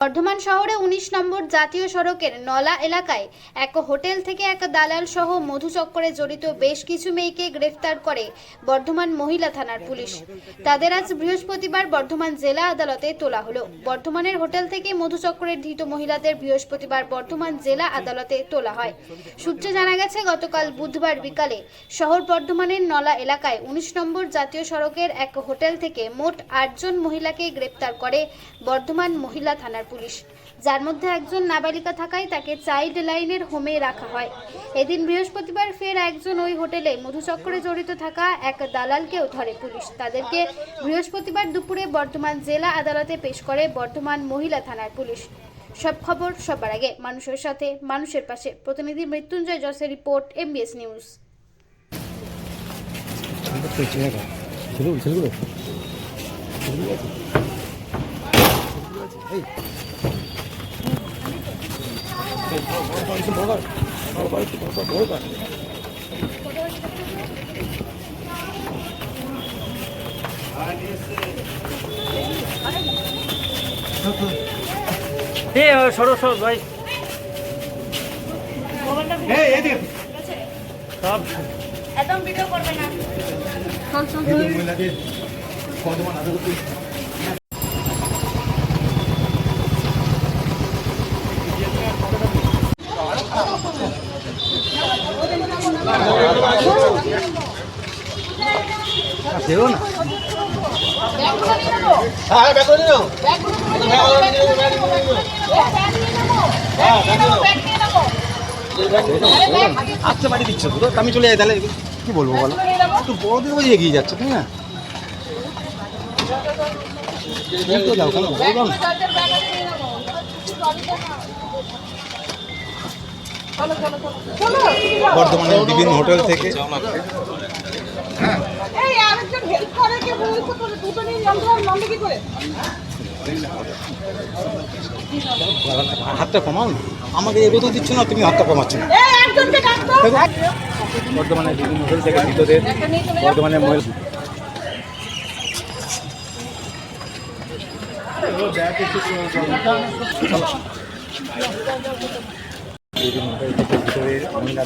বর্ধমান শহরে উনিশ নম্বর জাতীয় সড়কের নলা এলাকায় এক হোটেল থেকে এক দালাল সহ মধুচক্করে জড়িত বেশ কিছু মেয়েকে গ্রেফতার করে বর্ধমান মহিলা থানার পুলিশ। তাদের আজ বৃহস্পতিবার বর্ধমান জেলা আদালতে তোলা হলো। বর্ধমানের হোটেল থেকে মধুচক্করের ধৃত মহিলাদের বৃহস্পতিবার বর্ধমান জেলা আদালতে তোলা হয়। সূত্রে জানা গেছে, গতকাল বুধবার বিকালে শহর বর্ধমানের নলা এলাকায় উনিশ নম্বর জাতীয় সড়কের এক হোটেল থেকে মোট আটজন মহিলাকে গ্রেপ্তার করে বর্ধমান মহিলা থানার পুলিশ। যার মধ্যে একজন নাবালিকা থাকায় তাকে চাইল্ড লাইনের হোমে রাখা হয়। এদিন বৃহস্পতিবার ফের একজন ওই হোটেলে মধুচক্রে জড়িত থাকা এক দালালকেও ধরে পুলিশ। তাদেরকে বৃহস্পতিবার দুপুরে বর্ধমান জেলা আদালতে পেশ করে বর্ধমান মহিলা থানার পুলিশ। সব খবর সবার আগে, মানুষের সাথে, মানুষের পাশে। প্রতিনিধি মৃত্যুঞ্জয় জসের রিপোর্ট এমবিএস নিউজ ছেলেগুলো ছেলেগুলো। সরো সরো ভাই। সব। একদম ভিডিও করবে না মহিলাদের বর্ধমান আদালতে দেবো না হ্যাঁ দিও আচ্ছা বাড়ি দিচ্ছ তো। আমি চলে যাই তাহলে। কি বলব বলো? একটু বড়দের মধ্যে এগিয়ে যাচ্ছে, তাই না? যাও কেন বড় দাও। বর্ধমানের বিভিন্ন হোটেল থেকে। এই আরেকজন হেল্প করে কে বলছে তো দুটো নিয়ে যন্ত্র নামবে কি করে? হাতটা কমাও আমাকে এগোতে দিচ্ছ না তুমি হাতটা কমাচ্ছ না। এই একজনকে ডাক দাও বর্ধমানের বিভিন্ন হোটেল থেকে ভিতরের বর্ধমানের মহিলা বিভিন্ন হোটেল থেকে ভিতরের মহিলা